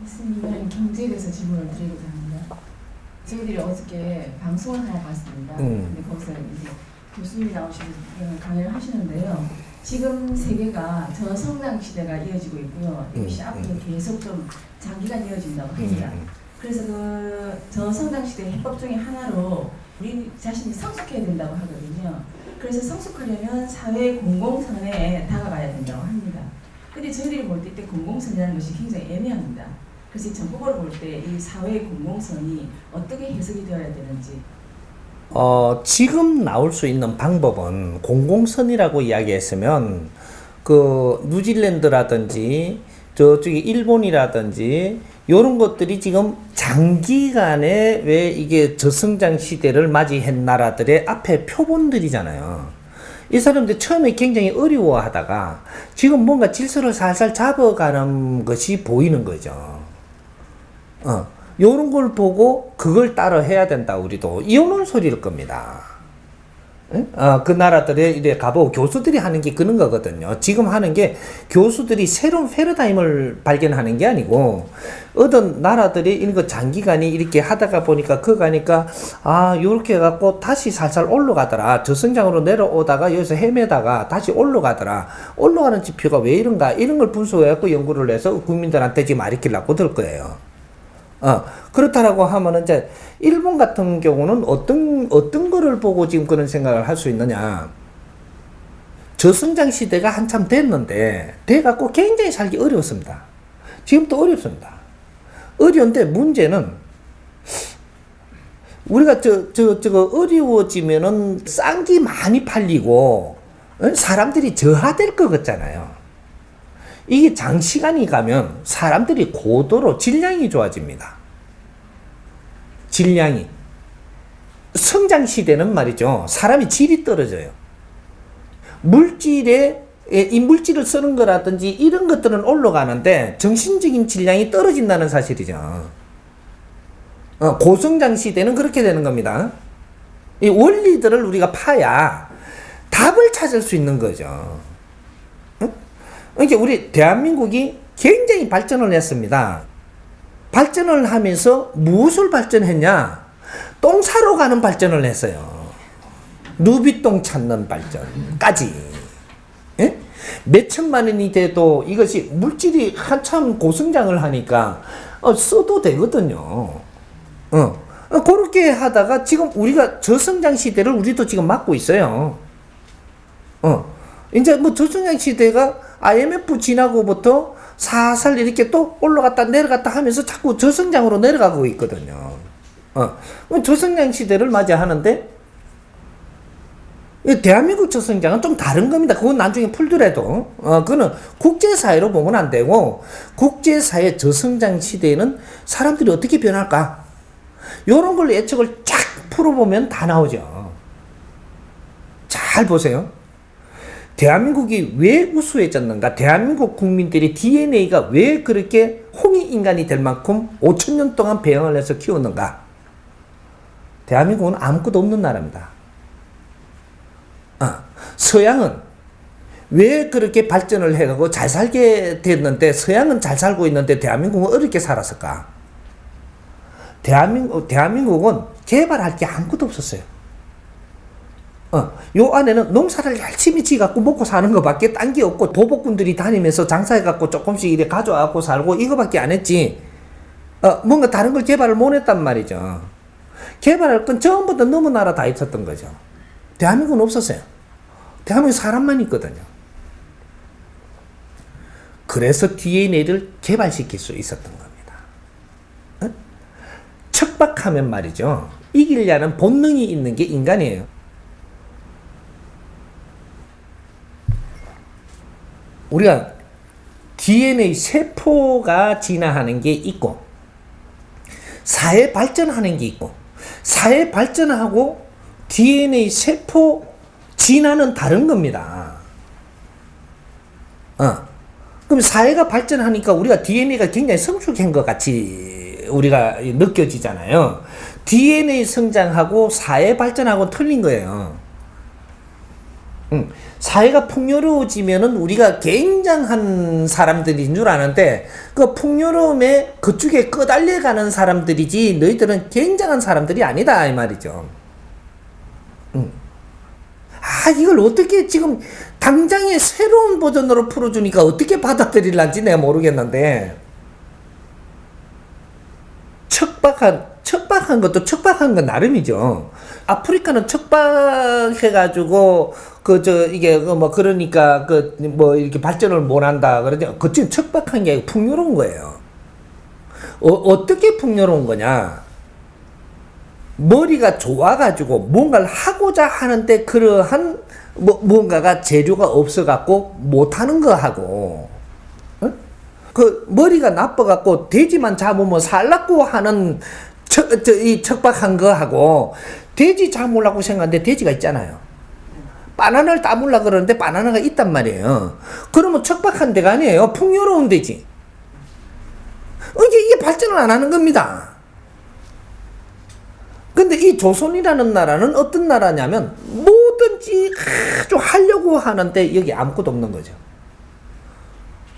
교수님은 경제에 대해서 질문을 드리고자 합니다. 저희들이 어저께 방송을 하나 봤습니다. 음. 근데 거기서 이제 교수님이 나오시는 강의를 하시는데요. 지금 세계가 저성장 시대가 이어지고 있고요. 이것이 음, 앞으로 음. 계속 좀 장기간 이어진다고 합니다. 음, 그래서 그 저성장 시대 해법 중에 하나로 우리 자신이 성숙해야 된다고 하거든요. 그래서 성숙하려면 사회 공공선에 다가가야 된다고 합니다. 근데 저희들이 볼 때 이때 공공선이라는 것이 굉장히 애매합니다. 그래서 이 전국으로 볼 때 이 사회 공공선이 어떻게 해석이 되어야 되는지 어, 지금 나올 수 있는 방법은 공공선이라고 이야기했으면 그 뉴질랜드라든지 저쪽에 일본이라든지 이런 것들이 지금 장기간에 왜 이게 저성장 시대를 맞이한 나라들의 앞에 표본들이잖아요. 이 사람들 처음에 굉장히 어려워하다가 지금 뭔가 질서를 살살 잡아가는 것이 보이는 거죠. 어, 요런 걸 보고 그걸 따라 해야 된다, 우리도. 이런 소리일 겁니다. 응? 어, 그 나라들에 이래 가보고 교수들이 하는 게 그런 거거든요. 지금 하는 게 교수들이 새로운 패러다임을 발견하는 게 아니고 어떤 나라들이 이런 거 장기간이 이렇게 하다가 보니까 그거 가니까 아, 요렇게 해갖고 다시 살살 올라가더라. 저성장으로 내려오다가 여기서 헤매다가 다시 올라가더라. 올라가는 지표가 왜 이런가? 이런 걸 분석해갖고 연구를 해서 국민들한테 지금 가르치려고 들 거예요. 어, 그렇다라고 하면은 이제 일본 같은 경우는 어떤 어떤 거를 보고 지금 그런 생각을 할 수 있느냐? 저성장 시대가 한참 됐는데 돼갖고 굉장히 살기 어려웠습니다. 지금도 어렵습니다. 어려운데 문제는 우리가 저, 저, 저거 어려워지면은 싼 게 많이 팔리고 어? 사람들이 저하될 것 같잖아요. 이게 장시간이 가면 사람들이 고도로 질량이 좋아집니다. 질량이. 성장 시대는 말이죠. 사람이 질이 떨어져요. 물질에 예, 이 물질을 쓰는 거라든지 이런 것들은 올라가는데 정신적인 질량이 떨어진다는 사실이죠. 어, 고성장 시대는 그렇게 되는 겁니다. 이 원리들을 우리가 파야 답을 찾을 수 있는 거죠. 그러니까 우리 대한민국이 굉장히 발전을 했습니다. 발전을 하면서 무엇을 발전했냐? 똥 사러 가는 발전을 했어요. 누비똥 찾는 발전까지. 예? 몇 천만 원이 돼도 이것이 물질이 한참 고성장을 하니까 어, 써도 되거든요. 어. 어, 그렇게 하다가 지금 우리가 저성장 시대를 우리도 지금 맞고 있어요. 어. 이제 뭐 저성장 시대가 IMF 지나고부터 사살 이렇게 또 올라갔다 내려갔다 하면서 자꾸 저성장으로 내려가고 있거든요. 어. 저성장 시대를 맞이하는데 이 대한민국 저성장은 좀 다른 겁니다. 그건 나중에 풀더라도 어, 그거는 국제사회로 보면 안 되고 국제사회 저성장 시대에는 사람들이 어떻게 변할까? 요런 걸 예측을 쫙 풀어보면 다 나오죠. 잘 보세요. 대한민국이 왜 우수해졌는가? 대한민국 국민들이 DNA가 왜 그렇게 홍익 인간이 될 만큼 5천 년 동안 배양을 해서 키웠는가? 대한민국은 아무것도 없는 나라입니다. 아, 서양은 왜 그렇게 발전을 해가고 잘 살게 됐는데 서양은 잘 살고 있는데 대한민국은 어렵게 살았을까? 대한민국, 대한민국은 개발할 게 아무것도 없었어요. 어, 요 안에는 농사를 열심히 지갖고 먹고 사는 것밖에 딴 게 없고 도복꾼들이 다니면서 장사해갖고 조금씩 이래 가져와갖고 살고 이거밖에 안 했지. 어, 뭔가 다른 걸 개발을 못 했단 말이죠. 개발할 건 전부 다 너무 나라 다 있었던 거죠. 대한민국은 없었어요. 대한민국 사람만 있거든요. 그래서 DNA를 개발시킬 수 있었던 겁니다. 어? 척박하면 말이죠. 이기려는 본능이 있는 게 인간이에요. 우리가 DNA 세포가 진화하는 게 있고 사회 발전하는 게 있고 사회 발전하고 DNA 세포 진화는 다른 겁니다. 어. 그럼 사회가 발전하니까 우리가 DNA가 굉장히 성숙한 것 같이 우리가 느껴지잖아요. DNA 성장하고 사회 발전하고 틀린 거예요. 음, 사회가 풍요로워지면은 우리가 굉장한 사람들인 줄 아는데 그 풍요로움에 그쪽에 끄달려가는 사람들이지 너희들은 굉장한 사람들이 아니다 이 말이죠. 음. 아 이걸 어떻게 지금 당장에 새로운 버전으로 풀어주니까 어떻게 받아들일란지 내가 모르겠는데 척박한 척박한 것도 척박한 건 나름이죠. 아프리카는 척박해가지고 그 저 이게 그 뭐 그러니까 그 뭐 이렇게 발전을 못한다 그러죠. 그쯤 척박한 게 풍요로운 거예요. 어, 어떻게 풍요로운 거냐? 머리가 좋아가지고 뭔가를 하고자 하는데 그러한 뭐 뭔가가 재료가 없어갖고 못하는 거하고 어? 그 머리가 나빠갖고 돼지만 잡으면 살라고 하는 척, 저, 이 척박한 거하고 돼지 잡으려고 생각하는데 돼지가 있잖아요. 바나나를 따물라 그러는데 바나나가 있단 말이에요. 그러면 척박한 데가 아니에요. 풍요로운 데지. 어, 이게, 이게 발전을 안 하는 겁니다. 근데 이 조선이라는 나라는 어떤 나라냐면 뭐든지 아주 하려고 하는데 여기 아무것도 없는 거죠.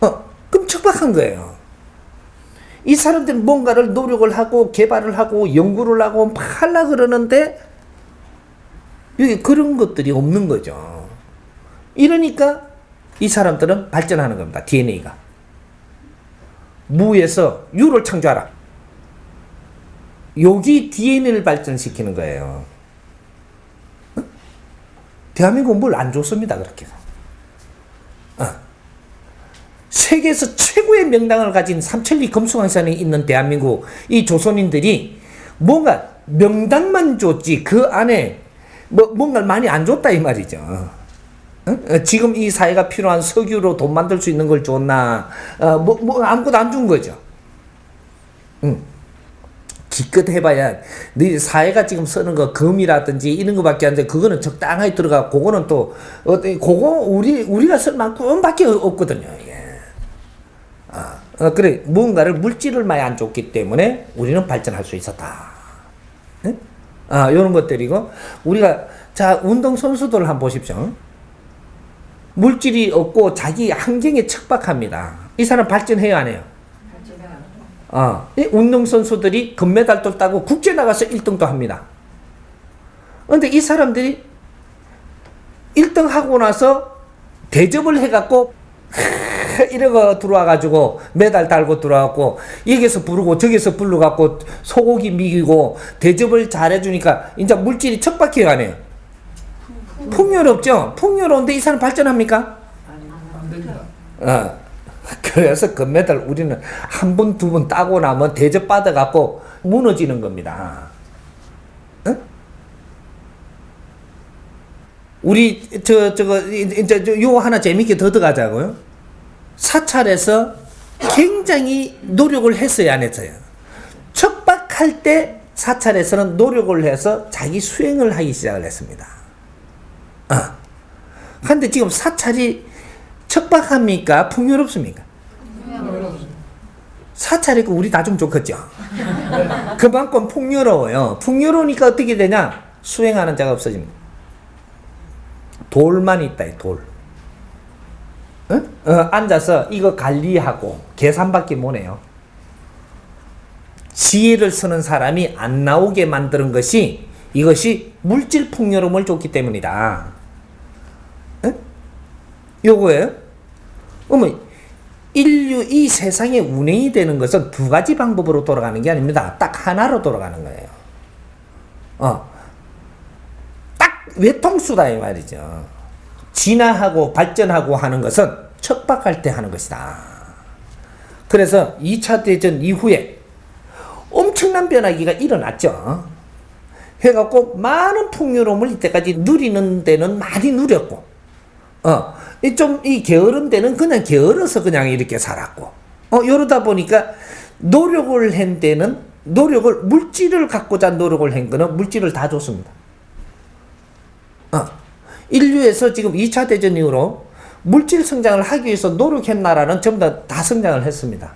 어, 그럼 척박한 거예요. 이 사람들은 뭔가를 노력을 하고 개발을 하고 연구를 하고 막 하려 그러는데 여기 그런 것들이 없는 거죠. 이러니까 이 사람들은 발전하는 겁니다. DNA가. 무에서 유를 창조하라. 여기 DNA를 발전시키는 거예요. 어? 대한민국은 뭘안 줬습니다. 그렇게 해서. 어. 세계에서 최고의 명당을 가진 삼천리 금수강산에 있는 대한민국 이 조선인들이 뭔가 명당만 줬지 그 안에 뭐 뭔가를 많이 안 줬다 이 말이죠. 어? 어, 지금 이 사회가 필요한 석유로 돈 만들 수 있는 걸 줬나? 어, 뭐, 뭐 아무것도 안 준 거죠. 응. 기껏 해봐야 네 사회가 지금 쓰는 거 금이라든지 이런 거밖에 안 돼. 그거는 적당하게 들어가. 그거는 또 어, 그거 우리 우리가 쓸 만큼밖에 없거든요. 어, 그래 무언가를 물질을 많이 안 줬기 때문에 우리는 발전할 수 있었다. 네? 아, 이런 것들이고 우리가 자 운동 선수들 한번 보십시오. 물질이 없고 자기 환경에 척박합니다. 이 사람 발전해요 안 해요? 어, 이 운동 선수들이 금메달도 따고 국제 나가서 1등도 합니다. 근데 이 사람들이 1등 하고 나서 대접을 해갖고 이러고 들어와가지고 메달 달고 들어와갖고 여기서 부르고 저기서 불러갖고 소고기 미기고 대접을 잘해주니까 이제 물질이 안 해요? 풍요롭죠? 풍요로운데 이 사람 발전합니까? 안 됩니다. 어. 그래서 금메달 우리는 한 번, 두 번 따고 나면 대접 받아갖고 무너지는 겁니다. 어? 우리, 저, 저거, 이제 저요 하나 재밌게 더 들어가자고요. 사찰에서 굉장히 노력을 했어요, 안 했어요? 척박할 때 사찰에서는 노력을 해서 자기 수행을 하기 시작을 했습니다. 어. 근데 지금 사찰이 척박합니까? 풍요롭습니까? 사찰이 고 우리 다 좀 좋겠죠. 그만큼 풍요로워요. 풍요로우니까 어떻게 되냐? 수행하는 자가 없어집니다. 돌만 있다, 이 돌. 어? 어, 앉아서 이거 관리하고 계산밖에 못해요. 지혜를 쓰는 사람이 안 나오게 만드는 것이 이것이 물질 풍요로움을 줬기 때문이다. 어? 요거예요. 어머, 인류 이 세상에 운행이 되는 것은 두 가지 방법으로 돌아가는 게 아닙니다. 딱 하나로 돌아가는 거예요. 어. 딱 외통수다 이 말이죠. 진화하고 발전하고 하는 것은 척박할 때 하는 것이다. 그래서 2차 대전 이후에 엄청난 변화기가 일어났죠. 해갖고 많은 풍요로움을 이때까지 누리는 데는 많이 누렸고, 어, 좀 이 게으른 데는 그냥 게을러서 그냥 이렇게 살았고, 어, 이러다 보니까 노력을 한 데는 노력을, 물질을 갖고자 노력을 한 거는 물질을 다 줬습니다. 어, 인류에서 지금 2차 대전 이후로 물질 성장을 하기 위해서 노력한 나라는 전부 다, 다 성장을 했습니다.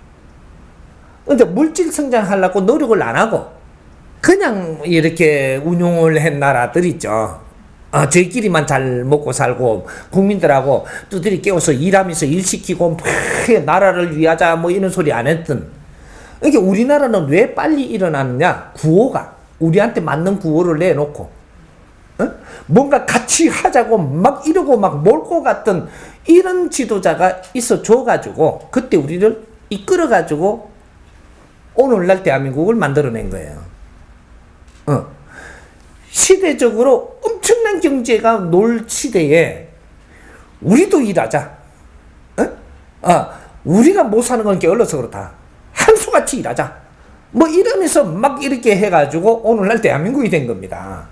근데 물질 성장하려고 노력을 안 하고 그냥 이렇게 운용을 한 나라들 있죠. 아, 저희끼리만 잘 먹고 살고 국민들하고 두드리 깨워서 일하면서 일 시키고 막 나라를 위하자 뭐 이런 소리 안 했던 이게 우리나라는 왜 빨리 일어나느냐 구호가 우리한테 맞는 구호를 내놓고 어? 뭔가 같이 하자고 막 이러고 막 몰고 갔던 이런 지도자가 있어 줘가지고 그때 우리를 이끌어가지고 오늘날 대한민국을 만들어낸 거예요. 어. 시대적으로 엄청난 경제가 놀 시대에 우리도 일하자. 어? 아, 우리가 못 사는 건 게을러서 그렇다. 한수같이 일하자. 뭐 이러면서 막 이렇게 해가지고 오늘날 대한민국이 된 겁니다.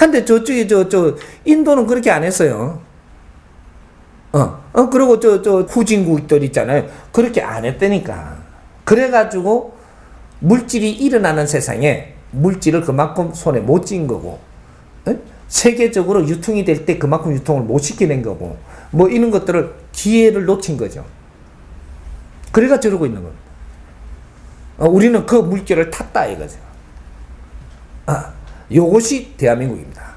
근데 저쪽에 저, 저, 인도는 그렇게 안 했어요. 어, 어, 그리고 저, 저, 후진국들 있잖아요. 그렇게 안 했다니까. 그래가지고 물질이 일어나는 세상에 물질을 그만큼 손에 못 쥔 거고, 에? 세계적으로 유통이 될 때 그만큼 유통을 못 시켜낸 거고, 뭐 이런 것들을 기회를 놓친 거죠. 그래가 저러고 있는 겁니다. 어, 우리는 그 물질을 탔다 이거죠. 아, 요것이 대한민국입니다.